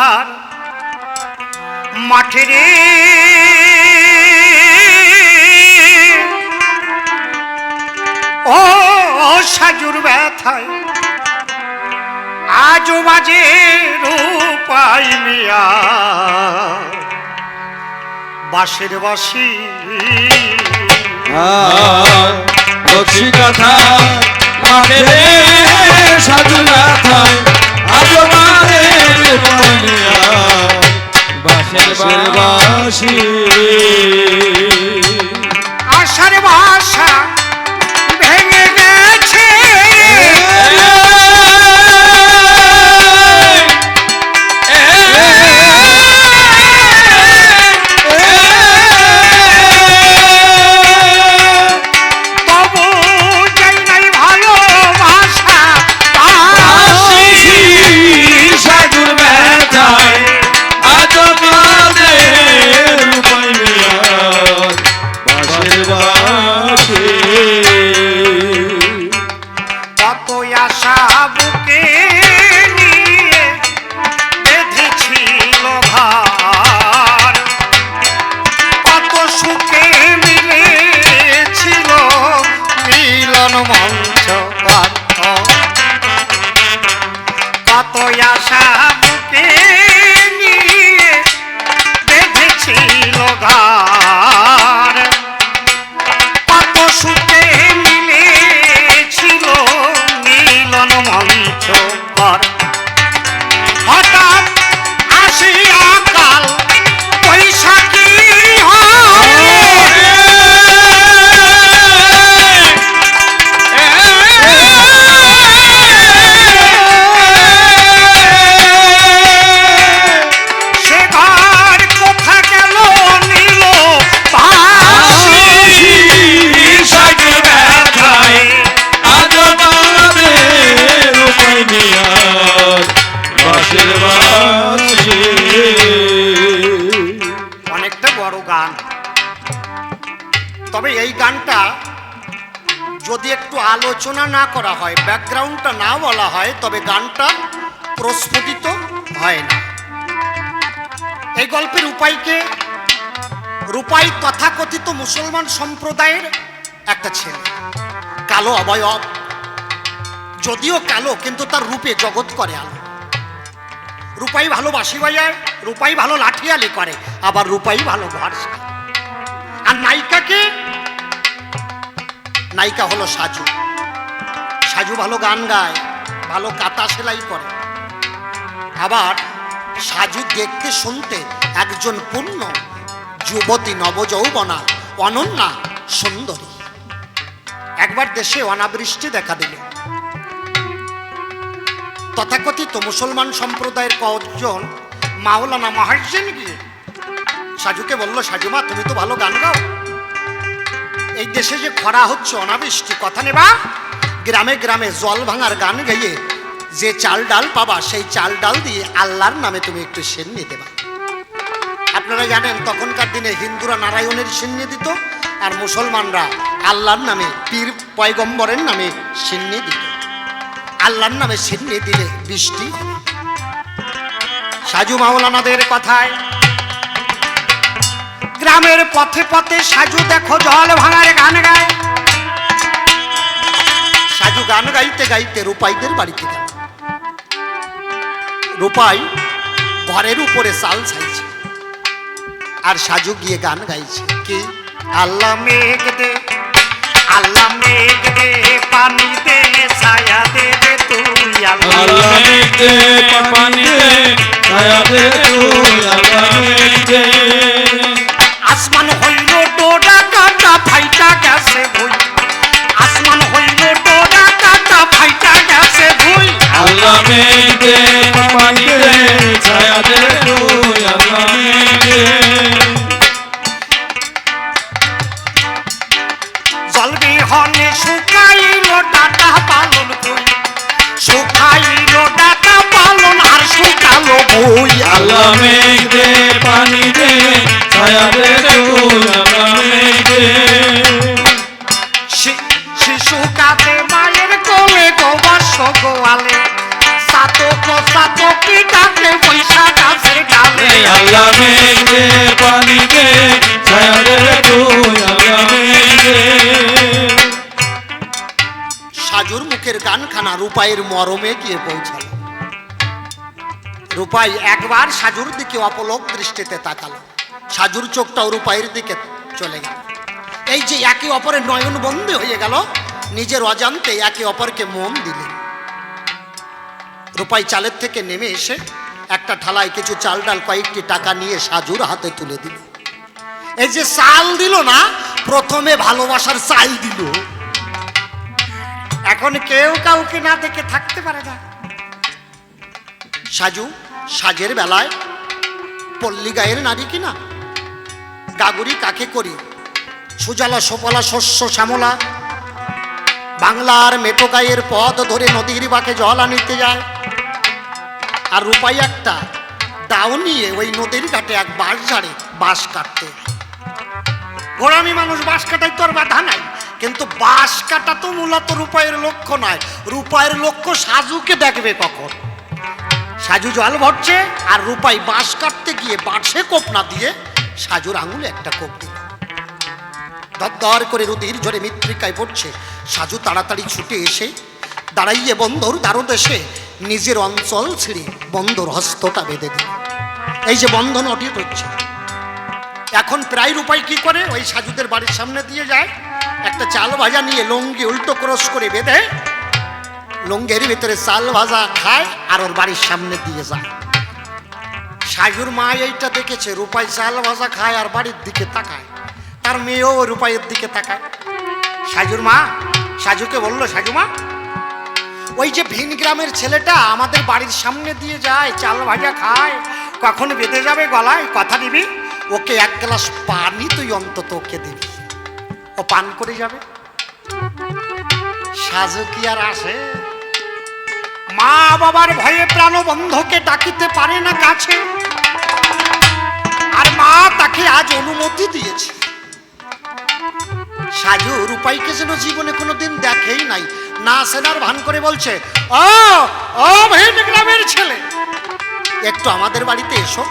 নকশি কাথার মাঠে রে। ও সাজুর ব্যথায় আজও বাজে রূপাই মিয়া বাঁশের বাসি লক্ষ্মী কথা মাঠে রে সাধু গাথায় আজ মারে বাসের বাসি। আশার ভাষা আলোচনা না করা হয়, ব্যাকগ্রাউন্ডটা না বলা হয়, তবে গানটা প্রস্ফুটিত হয় না। এই গল্পের উপায়কে রূপাই তথাকথিত মুসলমান সম্প্রদায়ের একটা ছেলে। কালো অবয়ব, যদিও কালো, কিন্তু তার রূপে জগৎ করে আলো। রূপাই ভালো বাজায়, রূপাই ভালো লাঠিয়ালি করে, আবার রূপাই ভালো ঘর আর নায়িকাকে, নায়িকা হলো সাজু। সাজু ভালো গান গায়, ভালো কাতা সেলাই করে। আবার সাজু দেখতে শুনতে একজন পূর্ণ যুবতী নবযৌবনা, অনন্যা সুন্দরী। একবার দেশে অনাবৃষ্টি দেখা দিল। তথাকথিত মুসলমান সম্প্রদায়ের কয়েকজন মাওলানা মহাজ্জেন গিয়ে সাজুকে বলল, সাজুমা, তুমি তো ভালো গান গাও। এই দেশে যে খরা হচ্ছে, অনাবৃষ্টি, কথা নেবা। গ্রামে গ্রামে জল ভাঙার গান গাইয়ে যে চাল ডাল পাবা, সেই চাল ডাল দিয়ে আল্লাহর নামে তুমি একটু সেন্নি দেবা। আপনারা জানেন, তখনকার দিনে হিন্দুরা নারায়ণের সিন্নি দিত আর মুসলমানরা আল্লাহর নামে, পীর পয়গম্বরের নামে সিন্নি দিত। আল্লাহর নামে সিন্নি দিলে বৃষ্টি সাজু মাওলানাদের কথায়, গ্রামের পথে পথে সাজু দেখো জল ভাঙার গান গায়। সাজু গান গাইতে গাইতে রূপাইদের বাড়িতে গেল। রূপাই ঘরের উপরে চাল ছাইছে। আর সাজু গিয়ে গান গাইছে কি? আল্লাহ মেঘ দে আল্লাহ মেঘ দে পানি দে ছায়া দে দে তুই আল্লাহ মেঘে পানিতে ছায়া দে তুই আল্লাহ মেঘে আসমান হইল ডোডা কাটা ফাইটা গেছে ভুই আল্লাহ মেঘে পানিতে ছায়া দে তুই আল্লাহ রূপাইয়ের মরমে গিয়ে পৌঁছাল। রূপাই একবার সাজুর দিকে অপলক দৃষ্টিতে তাকালো। সাজুর চোখটাও রূপাইয়ের দিকে চলে গেল। এই যে একে অপরের নয়ন বন্দী হয়ে গেল, নিজের অজান্তে একে অপরকে মন দিলেন রূপাই চালের থেকে নেমে এসে একটা ঠালায় কিছু চাল ডাল কয়েকটি টাকা নিয়ে সাজুর হাতে তুলে দিল। এই যে চাল দিল না, প্রথমে ভালোবাসার চাল দিল। এখন কেউ কাউকে না দেখে থাকতে পারে না। সাজু, সাজের বেলায় পল্লী গায়ের নারী কিনা গাগুরি কাকে করি? সুজলা সফলা শস্য শ্যামলা। বাংলার মেটো গায়ের পথ ধরে নদীর বাঁকে জল আনিতে যায়। আর রূপাই একটা দাও নিয়ে ওই নদীর ঘাটে এক বাঁশ ঝাড়ে বাঁশ কাটতে। গোড়ামি মানুষ বাঁশ কাটাই তোর বাধা নাই। কিন্তু বাঁশ কাটা তো মূলত রূপায়ের লক্ষ্য নয়। রূপায়ের লক্ষ্য সাজুকে দেখবে কখন। সাজু জল ভরছে আর রূপাই বাঁশ কাটতে গিয়ে বাঁশে কোপ না দিয়ে সাজুর আঙুলে একটা কোপ দিল। দর করে রুদির ঝরে মৃত্তিকায় পড়ছে। সাজু তাড়াতাড়ি ছুটে এসে দাঁড়াইয়ে বন্ধুর দ্বারদেশে নিজের অঞ্চল ছিঁড়ে বন্ধুর হস্তটা বেঁধে দিল। এই যে বন্ধন অটিট হচ্ছে। এখন প্রায় রূপাই কি করে? ওই সাজুদের বাড়ির সামনে দিয়ে যায়। একটা চাল ভাজা নিয়ে লঙ্গি উল্টো ক্রস করে বেঁধে লঙ্গের ভিতরে চাল ভাজা খায় আর ওর বাড়ির সামনে দিয়ে যায়। সাজুর মা এইটা দেখেছে, রূপাই চাল ভাজা খায় আর বাড়ির দিকে তাকায়। তার মেয়েও রূপাইয়ের দিকে তাকায়। সাজুর মা, সাজুকে বলল, সাজু মা, ওই যে ভিন গ্রামের ছেলেটা আমাদের বাড়ির সামনে দিয়ে যায়, চাল ভাজা খায়, কখন বেঁধে যাবে গলায়? কথা দিবি? ওকে এক গ্লাস পানি তুই অন্তত ওকে দিবি। ও পান করে যাবে। সাজু কি আর আসে? মা বাবার ভয়ে প্রাণবন্ধকে ডাকিতে পারে না কাছে। আর মা তাকে আজ অনুমতি দিয়েছে। সাজু, রূপাইকে যেন জীবনে কোনোদিন দেখেই নাই। না সেনার ভান করে বলছে, ও ও ভিন গ্রামের ছেলে। একটু আমাদের বাড়িতে এসো।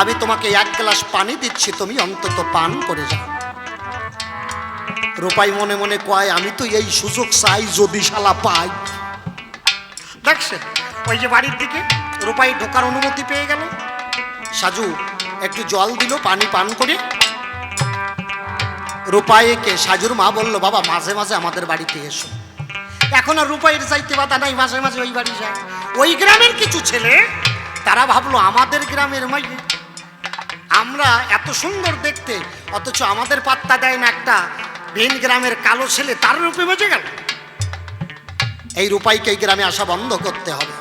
আমি তোমাকে এক গ্লাস পানি দিচ্ছি, তুমি অন্তত পান করে যাও। রূপাই মনে মনে কয়, আমি তো এই সুযোগ চাই যদি শালা পাই। দেখছেন ওই যে বাড়ির দিকে রূপাই ঢোকার অনুমতি পেয়ে গেল। সাজু, একটু জল দিল, পানি পান করে। রূপাইকে সাজুর মা বলল, বাবা, মাঝে মাঝে আমাদের বাড়িতে এসো। এখন আর রূপাইয়ের চাইতে বাধা নাই, মাঝে মাঝে ওই বাড়ি যায়। ওই গ্রামের কিছু ছেলে, তারা ভাবলো, আমাদের গ্রামের মাইয়ে আমরা এত সুন্দর দেখতে, অথচ আমাদের পাত্তা দেয় না একটা ভিন গ্রামের কালো ছেলে, তার রূপে বেঁচে গেল। এই রূপাইকে এই গ্রামে আসা বন্ধ করতে হবে।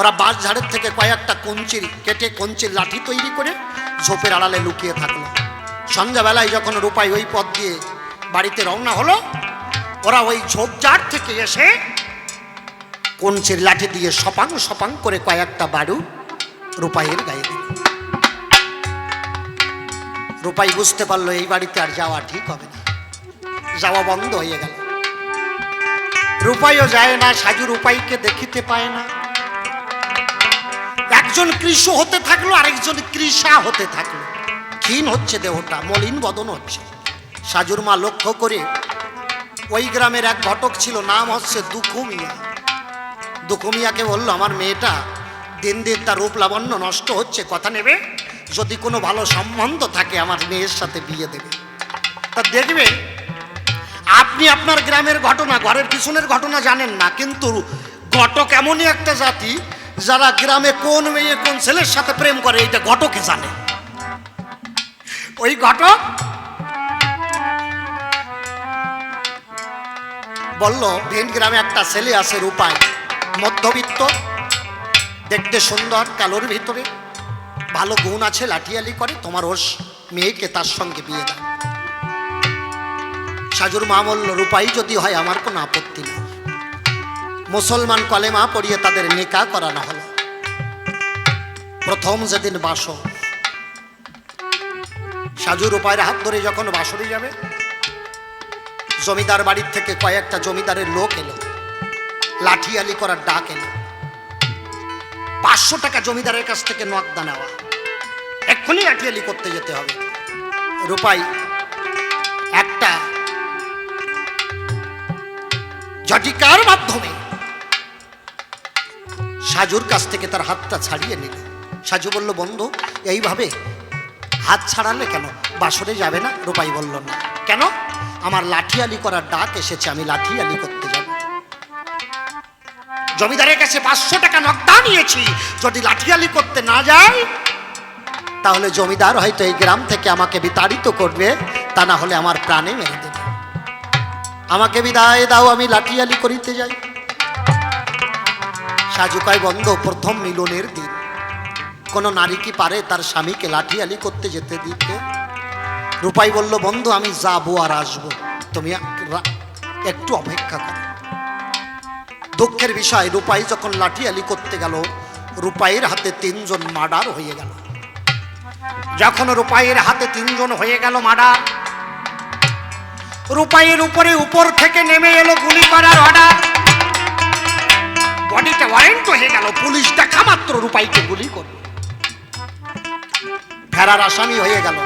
ওরা বাঁশ ঝাড়ের থেকে কয়েকটা কঞ্চির কেটে কঞ্চির লাঠি তৈরি করে ঝোপের আড়ালে লুকিয়ে থাকল। সন্ধ্যাবেলায় যখন রূপাই ওই পথ দিয়ে বাড়িতে রওনা হলো, ওরা ওই ঝোপঝাড় থেকে এসে কঞ্চির লাঠি দিয়ে সপাং সপাং করে কয়েকটা বাড়ু রূপাইয়ের গায়ে রূপাই বুঝতে পারল এই বাড়িতে আর যাওয়া ঠিক হবে না। যাওয়া বন্ধ হয়ে গেল। রূপাইও যায় না, সাজু রূপাইকে দেখিতে পায় না। একজন কৃষ হতে থাকল, আরেকজন কৃষা হতে থাকল। ক্ষীণ হচ্ছে দেহটা, মলিন বদন হচ্ছে। সাজুর মা লক্ষ্য করে ওই গ্রামের এক ঘটক ছিল, নাম হচ্ছে দুখুমিয়া। দুখুমিয়াকে বলল, আমার মেয়েটা দিন দিন তার রূপ লাবণ্য নষ্ট হচ্ছে, কথা নেবে? যদি কোনো ভালো সম্বন্ধ থাকে আমার মেয়ের সাথে বিয়ে দেবে। তা দেখবে, আপনি আপনার গ্রামের ঘটনা, ঘরের পিছনের ঘটনা জানেন না, কিন্তু ঘটক এমনই একটা জাতি যারা গ্রামে কোন মেয়ে, কোন ছেলের সাথে প্রেম করে, এইটা ঘটকে জানে। ওই ঘটক বলল, ভেন গ্রামে একটা ছেলে আছে রূপায়, মধ্যবিত্ত, দেখতে সুন্দর, কালোর ভিতরে। ভালো গুণ আছে, লাঠিয়ালি করে, তোমার ওর মেয়েকে তার সঙ্গে বিয়ে দাও। সাজুর মা বলল, রূপাই যদি হয়, আমার কোনো আপত্তি নেই। মুসলমান কলেমা পড়িয়ে তাদের নিকা করানো হলো। প্রথম যেদিন বাস সাজুর উপায়ের হাত ধরে যখন বাসরে যাবে, জমিদার বাড়ির থেকে কয়েকটা জমিদারের লোক এলো। লাঠিয়ালি করার ডাক এলো। পাঁচশো টাকা জমিদারের কাছ থেকে নকদা নেওয়া। এক্ষুনি লাঠিয়ালি করতে যেতে হবে। রূপাই, একটা জটিকার মাধ্যমে সাজুর কাছ থেকে তার হাতটা ছাড়িয়ে নিল। সাজু বলল, বন্ধু, এইভাবে হাত ছাড়ালে কেন? বাসরে যাবে না? রূপাই বলল, না। কেন? আমার লাঠিয়ালি করার ডাক এসেছে, আমি লাঠিয়ালি করতে যাব। জমিদারের কাছে পাঁচশো টাকা নকদা নিয়েছি। যদি লাঠিয়ালি করতে না যাই তাহলে জমিদার হয়তো এই গ্রাম থেকে আমাকে বিতাড়িত করবে, তা না হলে আমার প্রাণে মেরে দেবে। আমাকে বিদায় দাও, আমি লাঠিয়ালি করিতে যাই। সাজুকায় বন্ধ প্রথম মিলনের দিন। কোনো নারী কি পারে তার স্বামীকে লাঠিয়ালি করতে যেতে দিতে? রূপাই বলল, বন্ধু, আমি যাব আর আসব। তুমি একটু অপেক্ষা করো। দুঃখের বিষয়, রূপাই যখন লাঠিয়ালি করতে গেল, রূপাইয়ের হাতে তিনজন মার্ডার হয়ে গেল। যখন রূপাইয়ের হাতে তিনজন হয়ে গেল মার্ডার রূপাইয়ের উপরে উপর থেকে নেমে এলো গুলি করার অর্ডার বডিতে ওয়ারেন্ট হয়ে গেল, পুলিশ দেখা মাত্র রূপাইকে গুলি করল। ফেরার আসামি হয়ে গেল।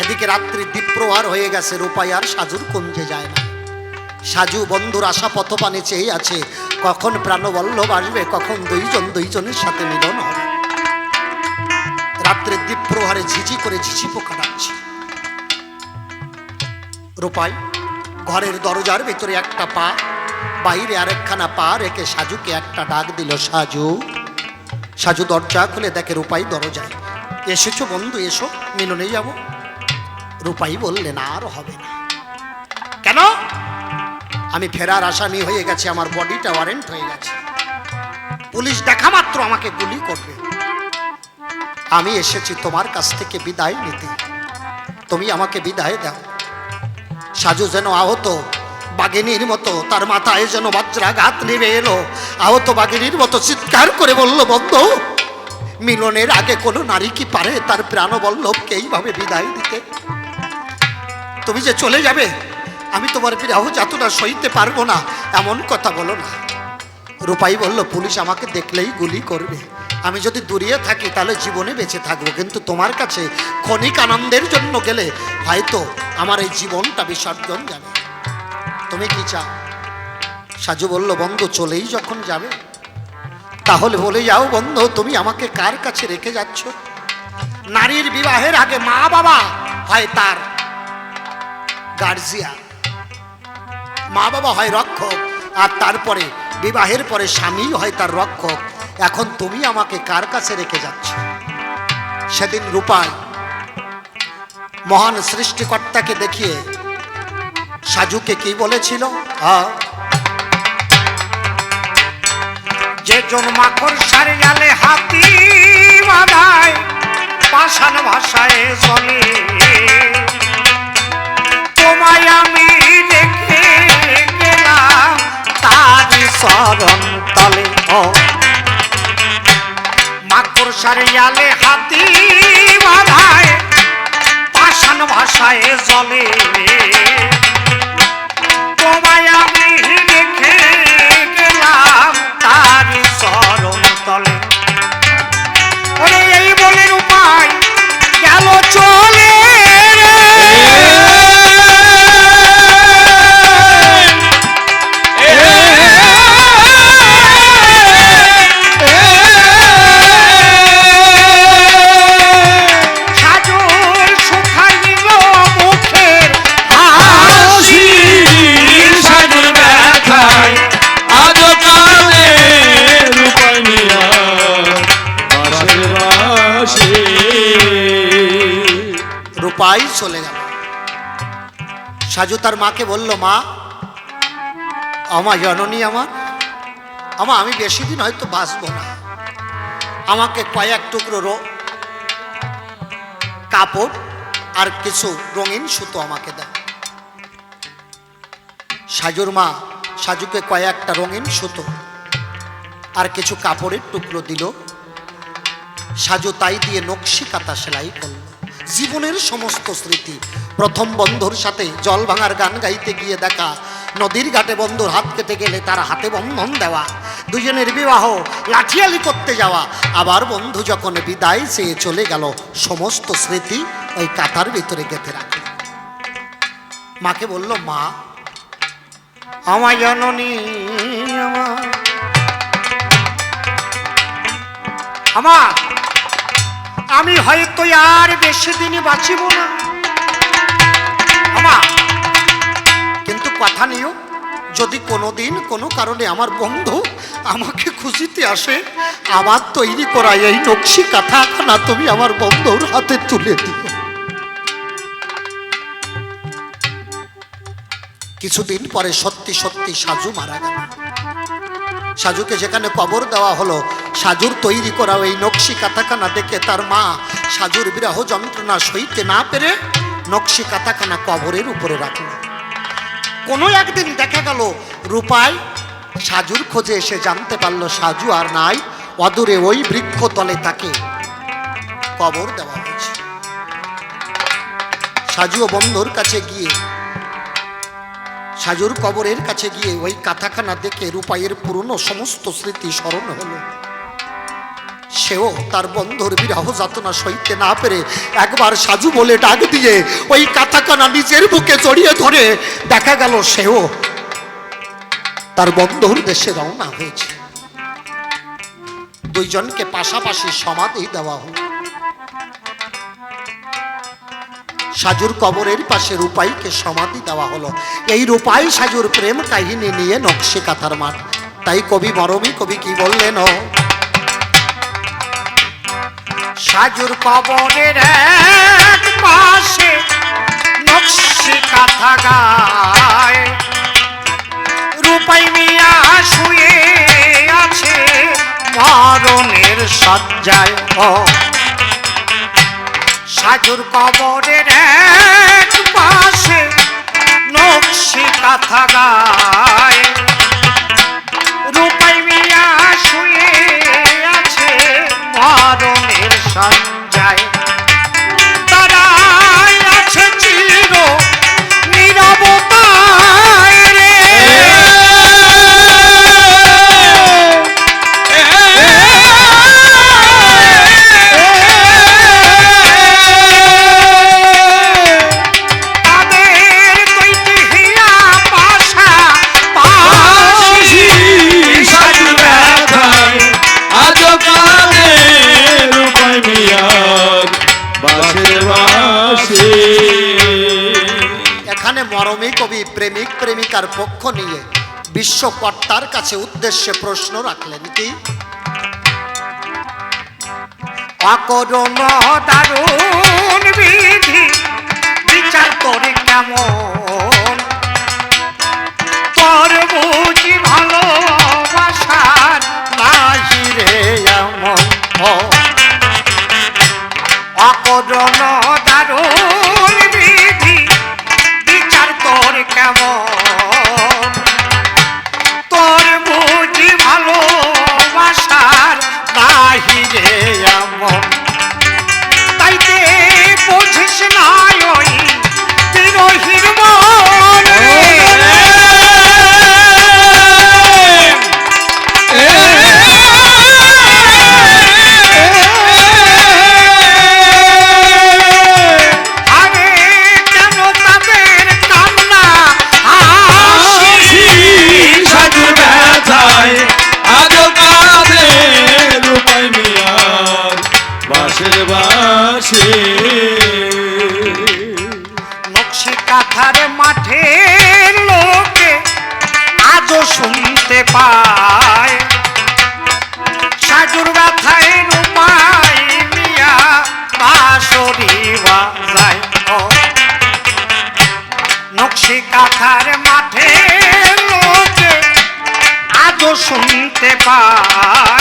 এদিকে রাত্রি দ্বীপ্রহার হয়ে গেছে, রূপাই আর সাজুর কুঞ্জে যায় না। সাজু বন্ধুর আশা পথপানে চেয়ে আছে, কখন প্রাণবল্লভ আসবে, কখন দুইজন দুইজনের সাথে মিলন হবে। রাত্রে দ্বীপ্রহারে ঝিঝি করে ঝিঝি পোকা ডাকছে। রূপাই, ঘরের দরজার ভিতরে একটা পা, বাইরে আরেকখানা পা রেখে সাজুকে একটা ডাক দিল, সাজু। সাজু দরজা খুলে দেখে রূপাই দরজায়, এসেছ বন্ধু, এসো, মিলনে যাব। রূপাই বললেন, আর হবে না। কেন? আমি ফেরার আসামি হয়ে গেছে, আমার বডিটা ওয়ারেন্ট হয়ে গেছে। পুলিশ দেখা মাত্র আমাকে গুলি করবে। আমি এসেছি তোমার কাছ থেকে বিদায় নিতে। তুমি আমাকে বিদায় দাও। সাজু যেন আহত বাঘিনীর মতো, তার মাথায় যেন বজ্রাঘাত নেমে এলো। আহত বাঘিনীর মতো চিৎকার করে বলল, বন্ধ, মিলনের আগে কোনো নারী কি পারে তার প্রাণবল্লভকে এইভাবে বিদায় দিতে? তুমি যে চলে যাবে, আমি তোমার বিরাহ যাতনা সইতে পারব না, এমন কথা বলো না। রূপাই বলল, পুলিশ আমাকে দেখলেই গুলি করবে। আমি যদি দূরিয়ে থাকি, তাহলে জীবনে বেঁচে থাকব। কিন্তু তোমার কাছে ক্ষণিক আনন্দের জন্য গেলে হয়তো আমার এই জীবনটা বিসর্জন যাবে। তুমি কি চাও? সাজু বলল, বন্ধু, চলেই যখন যাবে। তাহলে বলে যাও, বন্ধু, তুমি আমাকে কার কাছে রেখে যাচ্ছ? নারীর বিবাহের আগে মা বাবা হয় তার গার্জিয়া মা বাবা হয় রক্ষক, আর তারপরে বিবাহের পরে স্বামী হয় তার রক্ষক। এখন তুমি আমাকে কার কাছে রেখে যাচ্ছ? সেদিন রূপায় মহান সৃষ্টিকর্তাকে দেখিয়ে সাজুকে কি বলেছিল? যে জন মাখর সারে গেলে হাতি বাধায়, পাষাণ ভাষায় চলে তোমায় আমি রেখে গেলাম তার শরণ তলে। ও সারিয়ালে হাতি বাধায় পাষাণ ভাষায় জলে। তোমায় আমি সাজু তার মাকে বলল, মা আমা জননী আমার। আমা, আমি বেশি দিন হয়তো বাঁচবো না। আমাকে কয়েক টুকরো কাপড় আর কিছু রঙিন সুতো আমাকে দেয় সাজুর মা, সাজুকে কয়েকটা রঙিন সুতো আর কিছু কাপড়ের টুকরো দিল। সাজু তাই দিয়ে নকশি কাতা সেলাই করল। জীবনের সমস্ত স্মৃতি। প্রথম বন্ধুর সাথে জল ভাঙার গান গাইতে গিয়ে দেখা, নদীর ঘাটে বন্ধুর হাত কেটে গেলে তার হাতে বন্ধন দেওয়া দুজনের বিবাহ, লাঠিয়ালি করতে যাওয়া, আবার বন্ধু যখন বিদায় চেয়ে চলে গেল, সমস্ত স্মৃতি ওই কাতার ভিতরে গেঁথে রাখল। মাকে বলল, মা আমার জননী আমার আমি হয়তো আর বেশি দিনই বাঁচিব না। আমার কিন্তু কথা নিও, যদি কোনোদিন কোনো কারণে আমার বন্ধু আমাকে খুশিতে আসে, আবার তৈরি করা এই নকশি কাঁথাখানা তুমি আমার বন্ধুর হাতে তুলে দিও। কিছুদিন পরে সত্যি সত্যি সাজু মারা গেল। সাজুকে যেখানে কবর দেওয়া হলো সাজুর তৈরি করা ওই নকশি কাতাখানা দেখে তার মা সাজুর বিরাহ যন্ত্রণা সইতে না পেরে নকশি কাতাখানা কবরের উপরে রাখল। কোনো একদিন দেখা গেল, রূপাই সাজুর খোঁজে এসে জানতে পারল সাজু আর নাই, অদূরে ওই বৃক্ষ তলে তাকে কবর দেওয়া হয়েছে। সাজু ও বন্ধুর কাছে গিয়ে, সাজুর কবরের কাছে গিয়ে ওই কাথাখানা দেখে রূপাইয়ের পুরনো সমস্ত স্মৃতি স্মরণ হলো। সেও তার বন্ধুর বিরাহ যাতনা সইতে না পেরে একবার সাজু বলে ডাক দিয়ে ওই কাথাখানা নিজের বুকে জড়িয়ে ধরে দেখা গেল সেও তার বন্ধুর দেশে রওনা হয়েছে। দুইজনকে পাশাপাশি সমাধি দেওয়া হলো। সাজুর কবরের পাশে রূপাইকে সমাধি দেওয়া হলো। এই রূপাই সাজুর প্রেম কাহিনী নিয়ে নকশে কাথার মাঠ। তাই কবি মরমী কবি কি বললেন সাজুর কবরের এক পাশে নকশি কাথা গায়। রূপাই মিয়া শুয়ে আছে মরণের সজ্জায় সাজুর কবরের এক পাশে নকশি কাথা গায়। রূপাই মিয়া শুয়ে আছে মরণের Shine. মরমী কবি, প্রেমিক, প্রেমিকার পক্ষ নিয়ে বিশ্বকর্তার কাছে উদ্দেশ্যে প্রশ্ন রাখলেন কি? বিচার করে কেমন? তোর বুঝি ভালোবাসার নাহি রে এমন অকরণ তোর বাসে বাসে নকশি কাঁথার মাঠে লোকে আজও শুনতে পায়। সাজুর ব্যথায় রূপাই মিয়া বাসরি বাজায়। নকশি কাঁথার মাঠে লোকে আজও শুনতে পায়।